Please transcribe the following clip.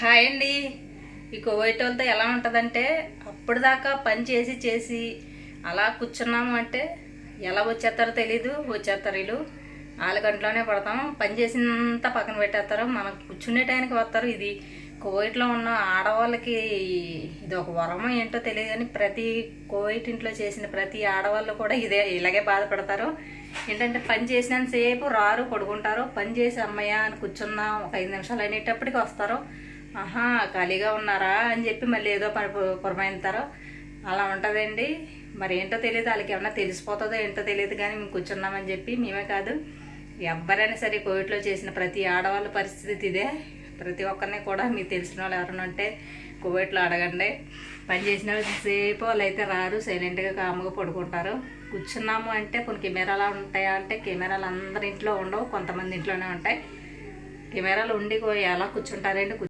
Hi అండి. ఈ Covid వాళ్ళతో ఎలా ఉంటుందంటే అప్పుడు దాకా పని చేసి చేసి అలా కూర్చున్నాము అంటే ఎలా వచ్చేస్తారో తెలీదు వచ్చేస్తారు వీళ్ళు. నాలుగు గంటలోనే పడతాం. పని చేసినంత పక్కన పెట్టేస్తారు. మనం కూర్చునే టైంకి వస్తారు. ఇది కోవిడ్లో ఉన్న ఆడవాళ్ళకి ఇది ఒక వరమో ఏంటో తెలియదు కానీ ప్రతి కోవిడ్ ఇంట్లో చేసిన ప్రతి ఆడవాళ్ళు కూడా ఇదే ఇలాగే బాధపడతారు. ఏంటంటే పని చేసినంతసేపు రారు పడుకుంటారు. పని చేసి అమ్మయ్య అని కూర్చున్నాం ఒక ఐదు నిమిషాలు అనేటప్పటికి వస్తారు. ఆహా ఖాళీగా ఉన్నారా అని చెప్పి మళ్ళీ ఏదో పని అలా ఉంటుందండి. మరి ఏంటో తెలియదు వాళ్ళకి ఏమన్నా తెలిసిపోతుందో ఏంటో తెలియదు కానీ మేము కూర్చున్నామని చెప్పి మేమే కాదు. ఎవరైనా సరే కోవిడ్లో చేసిన ప్రతి ఆడవాళ్ళ పరిస్థితి ఇదే. ప్రతి ఒక్కరిని కూడా మీకు తెలిసిన వాళ్ళు ఎవరైనా ఉంటే కోవిడ్లో అడగండి. పని చేసిన సేపు వాళ్ళు అయితే రారు సైలెంట్గా కాముగా పడుకుంటారు. కూర్చున్నాము అంటే కొన్ని కెమెరాలు ఉంటాయా అంటే కెమెరాలు అందరి ఇంట్లో ఉండవు కొంతమంది ఇంట్లోనే ఉంటాయి. కెమెరాలు ఉండి కో- ఎలా కూర్చుంటారండి